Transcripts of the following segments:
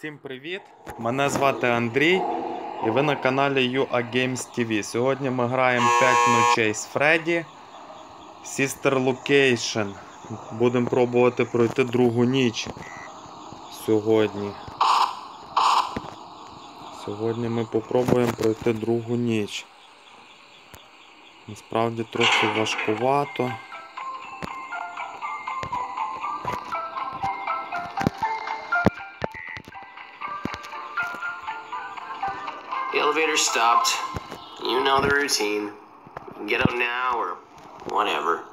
Всім привіт! Мене звати Андрій і ви на каналі UA Games TV. Сьогодні ми граємо 5 ночей з Фредді. Sister Location. Будемо пробувати пройти другу ніч сьогодні. Сьогодні ми попробуємо пройти другу ніч. Насправді трохи важкувато. know the routine. You can get out now or whatever.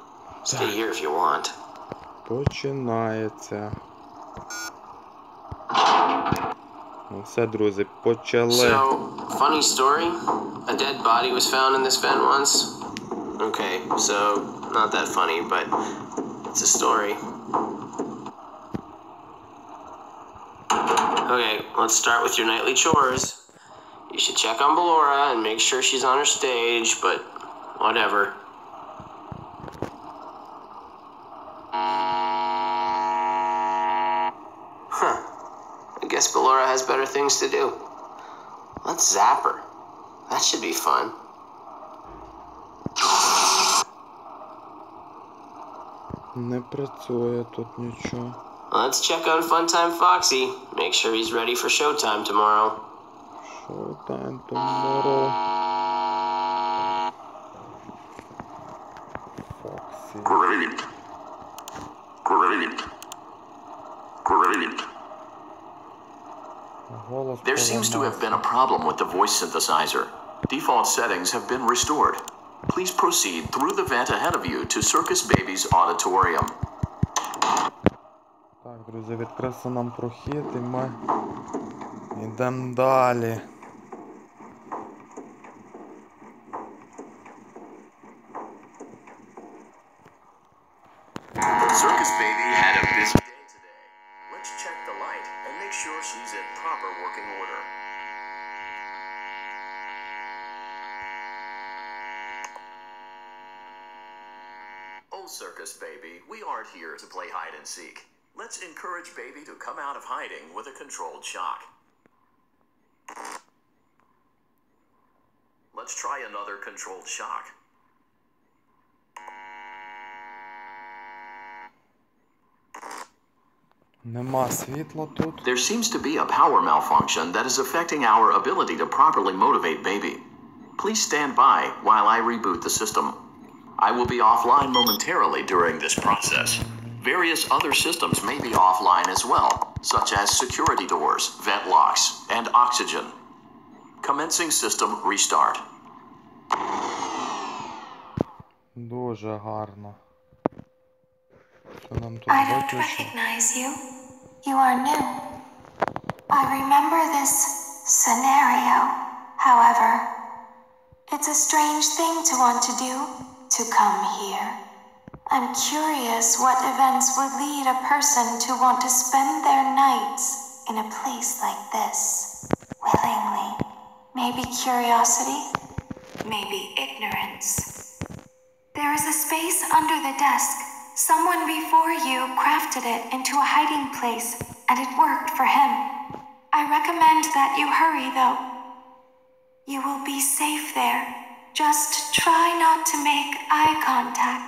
Stay here if you want. Починається. Ну все, друзі, почали. So, funny story. A dead body was found in this vent once. Okay, so not that funny, but it's a story. Okay, let's start with your nightly chores. You should check on Belora and make sure she's on her stage, but whatever. Huh. I guess Belora has better things to do. Let's zap her. That should be fun. Не працює тут нічого. Let's check on Funtime Foxy. Make sure he's ready for showtime tomorrow. Showtime tomorrow. Foxy. Great. Great. Great. Голос There seems to have поламався. been a problem with the voice synthesizer. Default settings have been restored. Please proceed through the vent ahead of you to Circus Baby's auditorium. Так, друзі, відкрився нам прохід і ми йдемо далі. shock. Let's try another controlled shock. There seems to be a power malfunction that is affecting our ability to properly motivate baby. Please stand by while I reboot the system. I will be offline momentarily during this process. Various other systems may be offline as well such as security doors, vent locks, and oxygen. Commencing system restart. Дуже гарно. Що нам тут I don't виключено? recognize you. You are new. I remember this scenario. However, it's a strange thing to want to do, to come here. I'm curious what events would lead a person to want to spend their nights in a place like this, willingly. Maybe curiosity, maybe ignorance. There is a space under the desk. Someone before you crafted it into a hiding place, and it worked for him. I recommend that you hurry, though. You will be safe there. Just try not to make eye contact.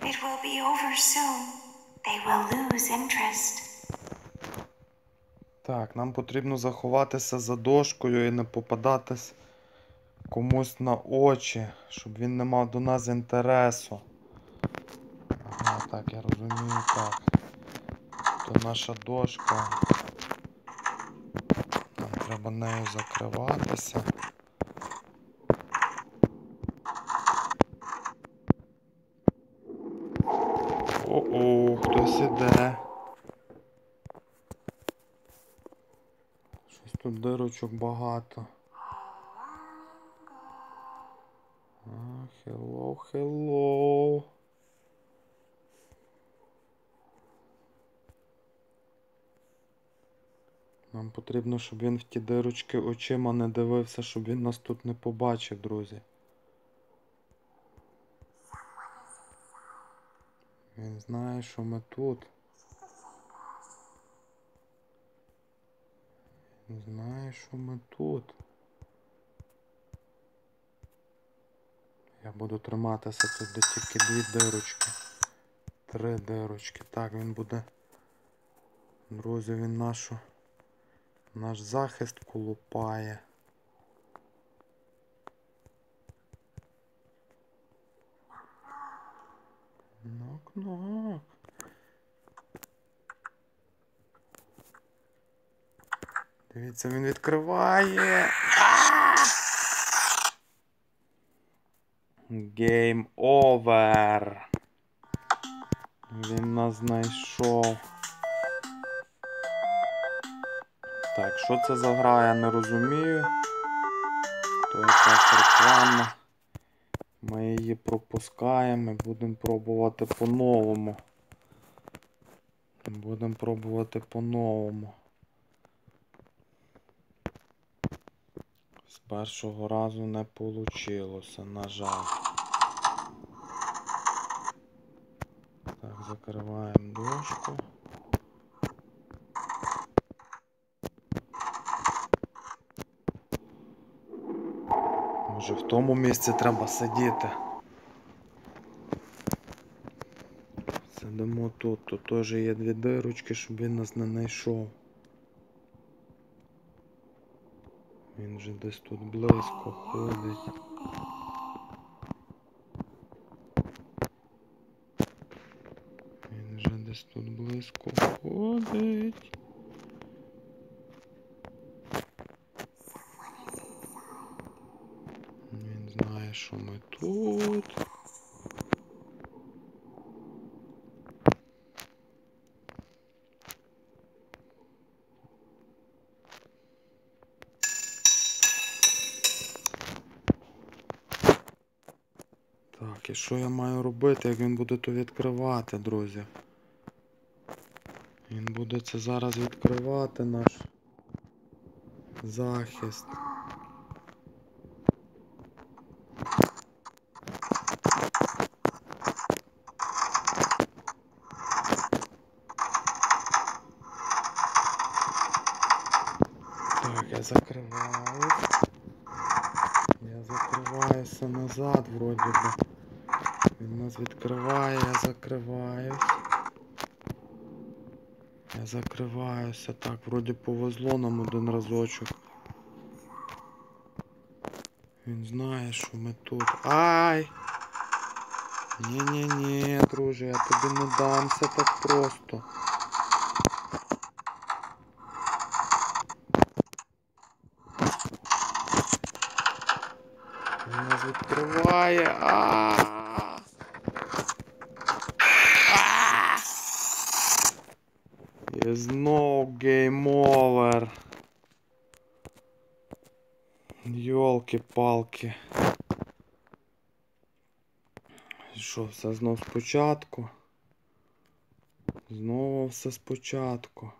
It will be over soon. They will lose interest. Так, нам потрібно заховатися за дошкою і не попадатись комусь на очі, щоб він не мав до нас інтересу. Ага, так, я розумію, так. То наша дошка. Нам треба нею закриватися. О-о, хтось іде. Щось тут дирочок багато. А, hello, hello. Нам потрібно, щоб він в ті дирочки очима не дивився, щоб він нас тут не побачив, друзі. Він знає, що ми тут. Він Знає, що ми тут. Я буду триматися тут, де тільки дві дирочки. Три дирочки. Так, він буде. Друзі, він нашу. Наш захист колупає. Нок-нок. Дивіться, він відкриває. Гейм овер. Він нас знайшов. Так, що це за гра, я не розумію. То якась реклама. Ми її пропускаємо і будемо пробувати по-новому. Будемо пробувати по-новому. З першого разу не вийшло, на жаль. Так, закриваємо дошку. Може в тому місці треба сидіти. Сидимо тут, тут теж є дві дирочки, щоб він нас не знайшов. Він же десь тут близько ходить. Він же десь тут близько ходить. Він знає, що ми тут. Так, і що я маю робити, як він буде то відкривати, друзі? Він буде це зараз відкривати наш захист. Так, я закриваю. Я закриваюся назад, вроді би. Він відкриваю, я закриваюсь. Я закриваюся. Так, вроді повезло нам один разочок. Він знає, що ми тут. Ай! Ні-ні-ні, друже, я тобі не дамся так просто. Він нас відкриває. А! А! І знов гейм овер. Йолки-палки. Що, все знов спочатку? Знову все спочатку.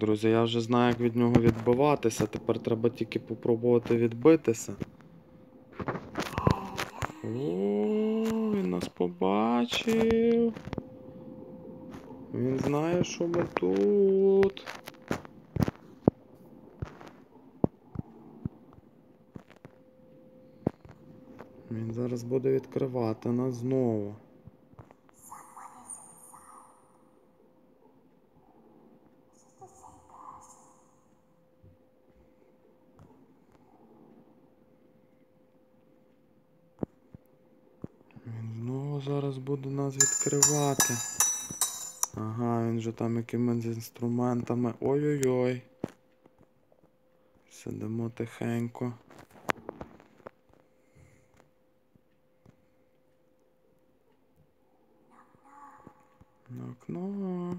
Друзі, я вже знаю, як від нього відбиватися. Тепер треба тільки попробувати відбитися. О, він нас побачив. Він знає, що ми тут. Він зараз буде відкривати нас знову. Він знову зараз буде нас відкривати. Ага, він же там якимись інструментами. Ой-ой-ой. Сидимо тихенько. Нок-нок.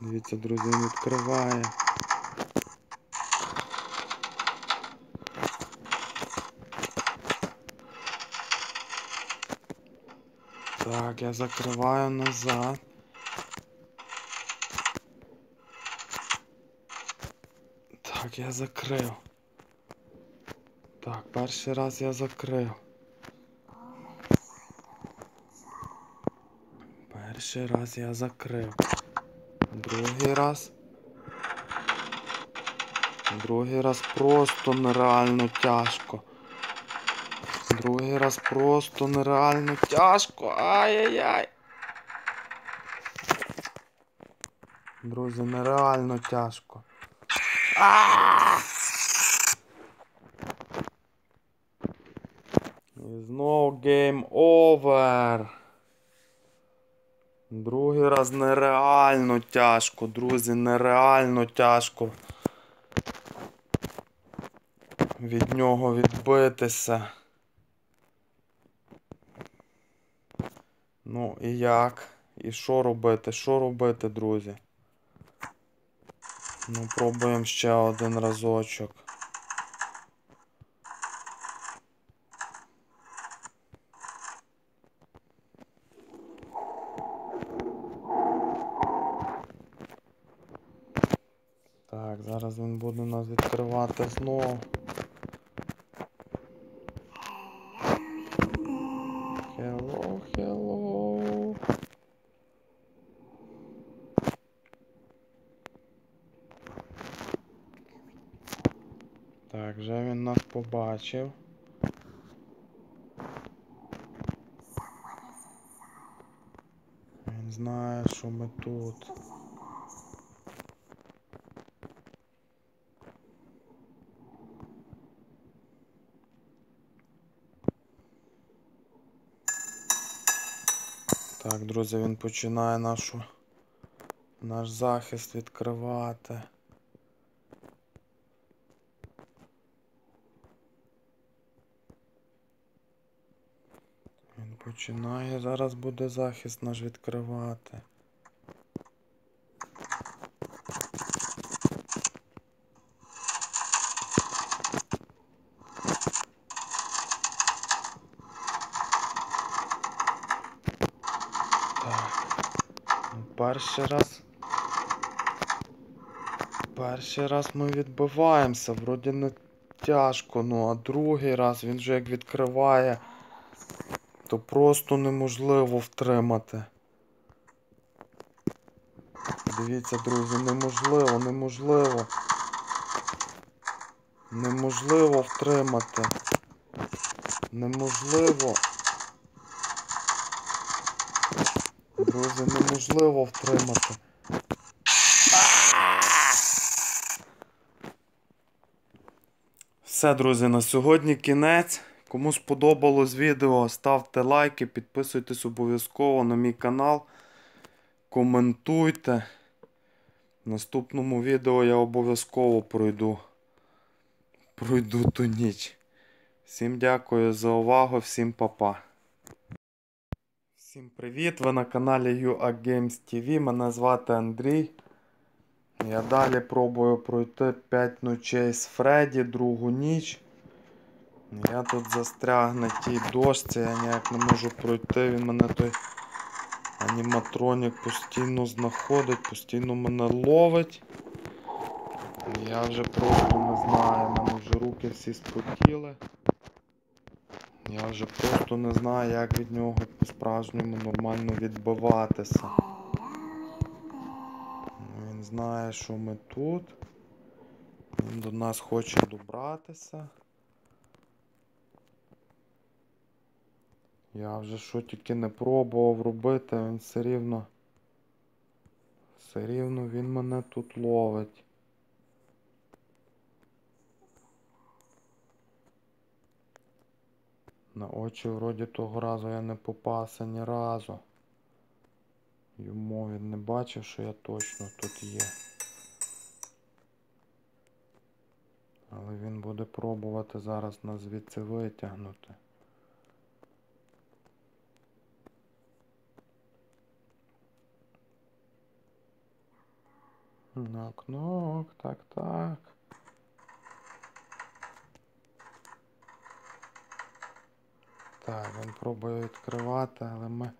Дивіться, друзі, він відкриває. Я закриваю назад. Так, я закрив. Так, перший раз я закрив. Перший раз я закрив. Другий раз. Другий раз просто нереально тяжко. Другий раз просто нереально тяжко. Ай-яй-яй. Друзі, нереально тяжко. І знову гейм овер. Другий раз нереально тяжко, друзі, нереально тяжко. Від нього відбитися. Ну і як? І що робити? Що робити, друзі? Ну, пробуємо ще один разочок. Так, зараз він буде нас відкривати знову. Hello, hello. Так, вже він нас побачив. Він знає, що ми тут. Так, друзі, він починає нашу наш захист відкривати. Починає, зараз буде захист наш відкривати. Ну, Перший раз. Перший раз ми відбиваємося, вроді не тяжко, ну а другий раз він вже як відкриває, то просто неможливо втримати. Дивіться, друзі, неможливо, неможливо. Неможливо втримати. Неможливо. Друзі, неможливо втримати. Все, друзі, на сьогодні кінець. Кому сподобалось відео, ставте лайки, підписуйтесь обов'язково на мій канал. Коментуйте. В наступному відео я обов'язково пройду. Пройду ту ніч. Всім дякую за увагу, всім па-па. Всім привіт! Ви на каналі UA Games TV. Мене звати Андрій. Я далі пробую пройти 5 ночей з Фредді, другу ніч. Я тут застряг на тій дошці, я ніяк не можу пройти. Він мене той аніматронік постійно знаходить, постійно мене ловить. Я вже просто не знаю, в мене вже руки всі спотіли. Я вже просто не знаю, як від нього по-справжньому нормально відбиватися. Він знає, що ми тут. Він до нас хоче добратися. Я вже що тільки не пробував робити, він все рівно. Все рівно він мене тут ловить. На очі вроді того разу я не попався ні разу. Йому він не бачив, що я точно тут є. Але він буде пробувати зараз нас звідси витягнути. Нок-нок, так-так. Так, він пробує відкривати, але ми.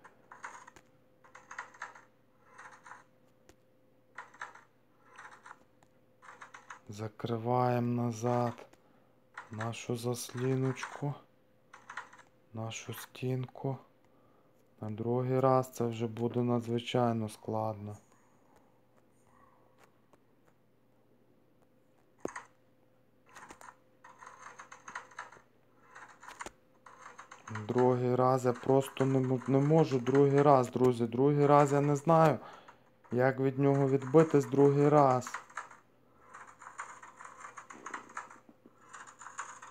Закриваємо назад нашу засліночку, нашу стінку. На другий раз це вже буде надзвичайно складно. Другий раз я просто не, не можу. Другий раз, друзі. Другий раз я не знаю, як від нього відбитись другий раз.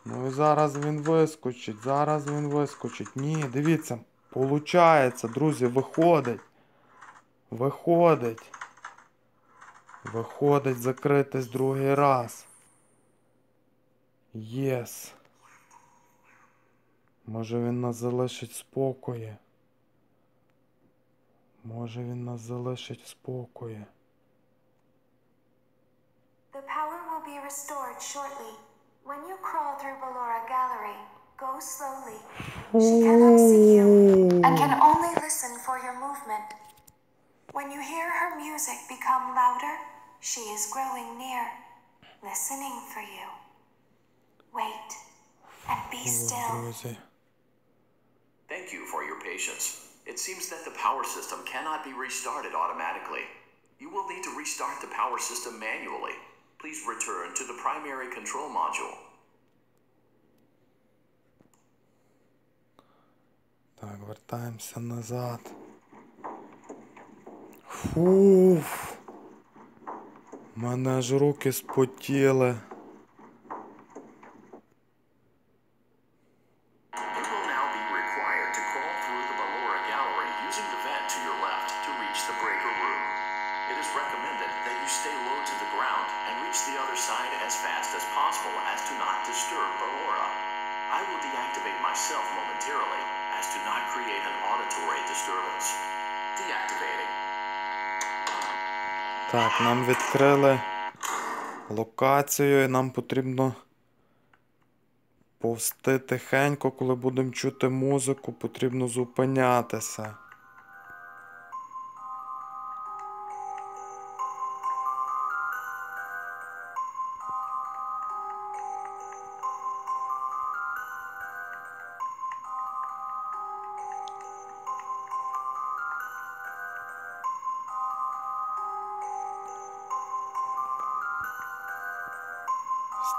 Ну і зараз він вискочить, зараз він вискочить. Ні, дивіться, получається, друзі, виходить. Виходить. Виходить закритись другий раз. Єс. Може він нас залишить спокої. Може він нас залишить спокої. The power will be restored shortly. When you crawl through Ballora Gallery, go slowly. She cannot see you and can only listen for your movement. When you hear her music become louder, she is growing near, listening for you. Wait and be still. друзі. Thank you for your patience. It seems that the power system cannot be restarted automatically. You will need to restart the power system manually. Please return to the primary control module. Так, вертаємося назад. Фуф. Мене ж руки спотіли. І нам потрібно повсти тихенько, коли будемо чути музику, потрібно зупинятися.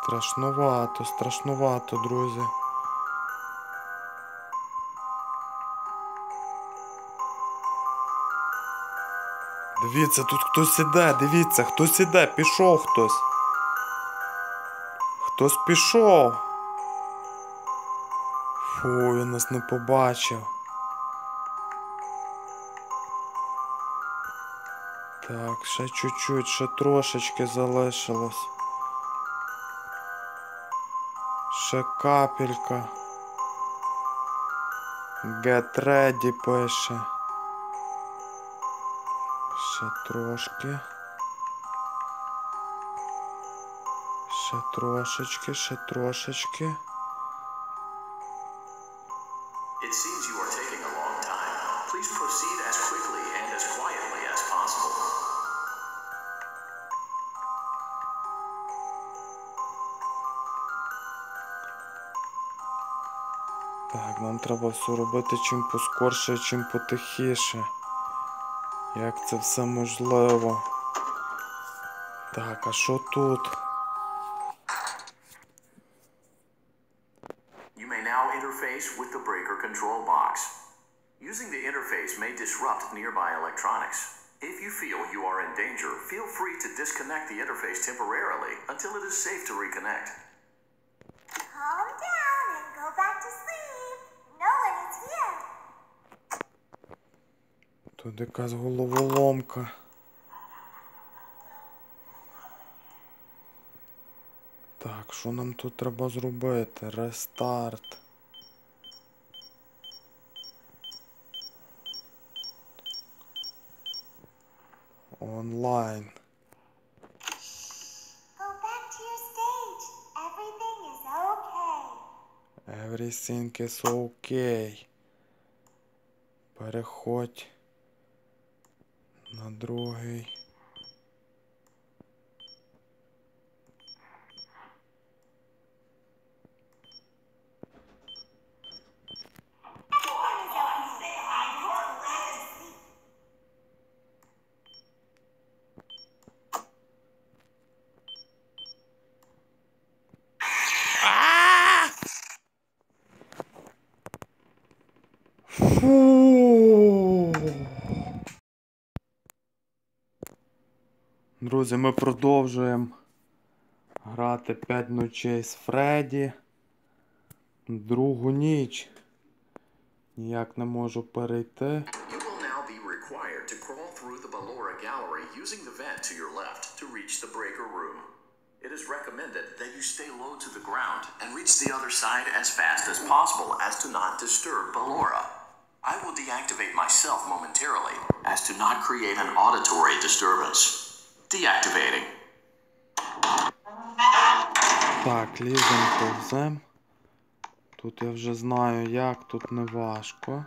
Страшновато, страшновато, друзі. Дивіться, тут хтось іде, дивіться, хтось іде, пішов хтось. Хтось пішов. Фу, він нас не побачив. Так, ще чуть-чуть, ще трошечки залишилось. Ще капелька. Get ready пише. Ще трошки. Ще трошечки, ще трошечки. Треба все робити чим поскорше, чим потихіше. Як це все можливо? Так, а що тут? You may now interface with the breaker control box. Using the interface may disrupt nearby electronics. If you feel you are in danger, feel free to disconnect the interface temporarily until it is safe to reconnect. Calm down and go back to sleep. No one is here. Тут якась головоломка. Так, що нам тут треба зробити? Рестарт. Онлайн. Everything is okay. Переходь на другий. Друзі, ми продовжуємо грати 5 ночей з Фредді. Другу ніч. Ніяк не можу перейти. It is recommended that you stay low to the ground and reach the other side as fast as possible as to not disturb Ballora. I will deactivate myself momentarily as to not create an auditory disturbance. Deactivating. Так, лізем повзем. Тут я вже знаю як, тут не важко.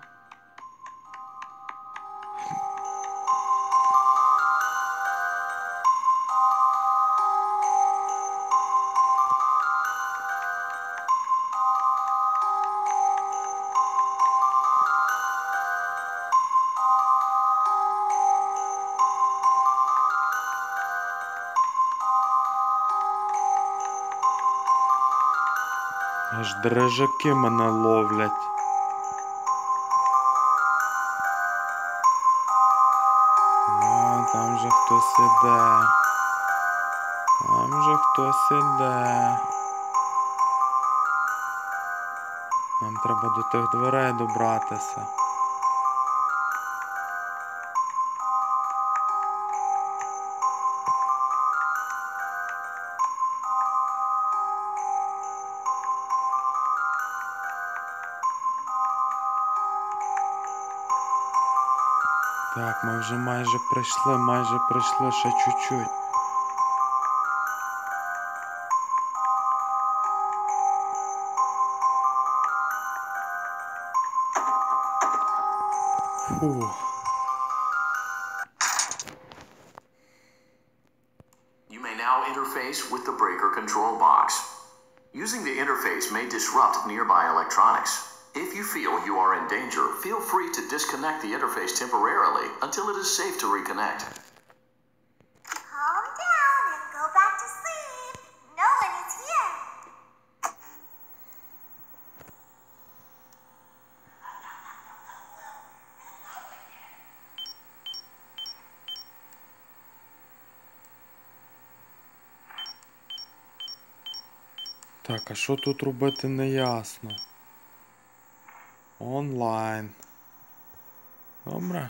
Дрижаки мене ловлять. О, там же хтось іде. Там же хтось іде. Нам треба до тих дверей добратися. Так, ми вже майже прийшли, майже прийшло ще чуть-чуть. Фух. You may now interface with the breaker control box. Using the interface may disrupt nearby electronics. If you feel you are in danger, feel free to disconnect the interface temporarily until it is safe to reconnect. Calm down and go back to sleep. No one is here. Так, а що тут робити не ясно. Онлайн. Добре.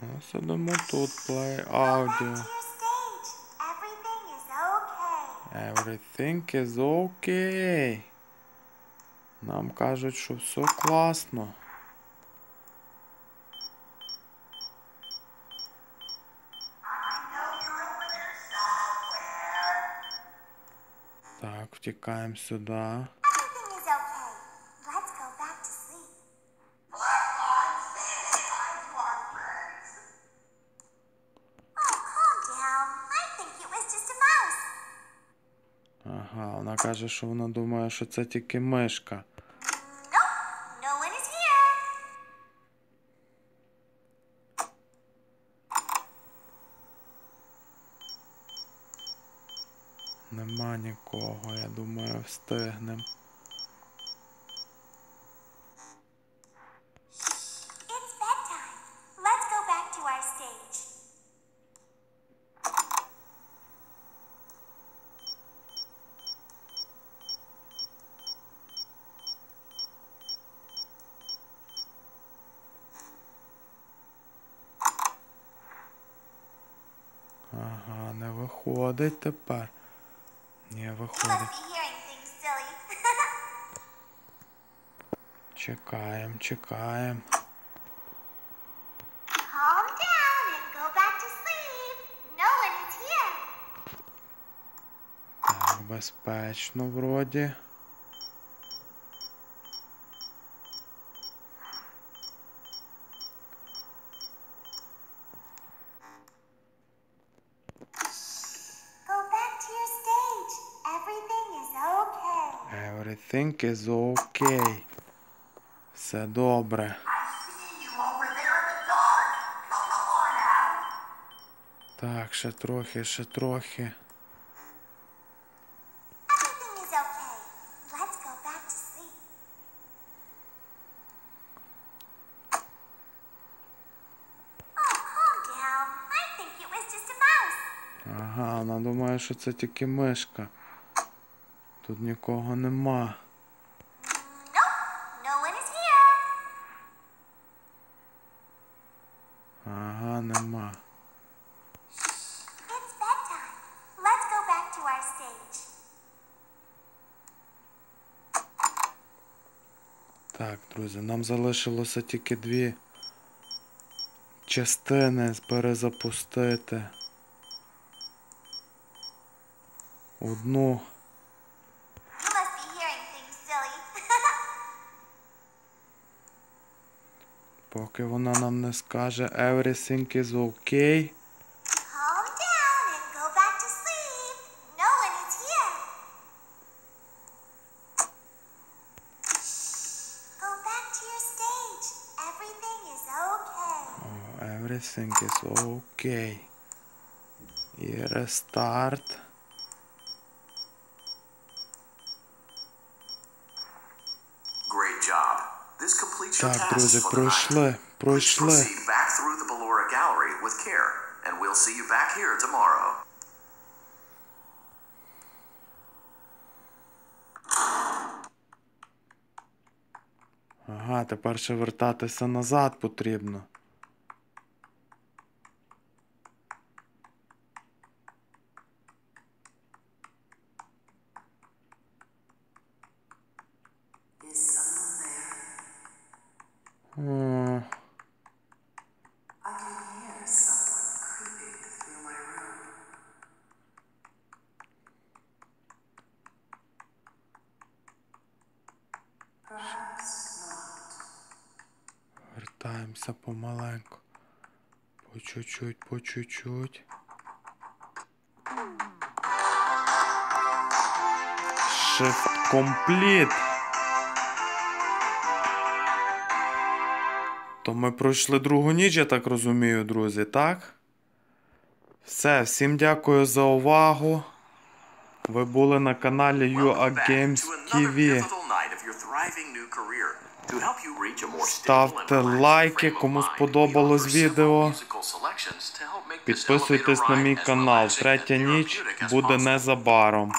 Ну, Сидимо тут, play audio. Everything is okay. Нам кажуть, що все класно. A mouse. Ага, вона каже, що вона думає, що це тільки мишка. Nope, no one is here. Нема нікого, я думаю, встигнем. Ага, не виходить тепер. Ні, виходить. Чекаємо, чекаємо. No. Так, безпечно вроді. Тільки за окей. Все добре. Так, ще трохи, ще трохи. Ага, вона думає, що це тільки мишка. Тут нікого нема. Друзі, нам залишилося тільки дві частини перезапустити. Одну. Поки вона нам не скаже Everything is okay. Everything is okay. І рестарт. Так, друзі, пройшли, пройшли. Ага, тепер ще вертатися назад потрібно. О, I can hear someone creeping through my room. Perhaps not. Вертаємося помаленьку. По чуть-чуть, по чуть-чуть. Shift Complete. То ми пройшли другу ніч, я так розумію, друзі, так? Все, всім дякую за увагу. Ви були на каналі UA Games TV. Ставте лайки, кому сподобалось відео. Підписуйтесь на мій канал. Третя ніч буде незабаром.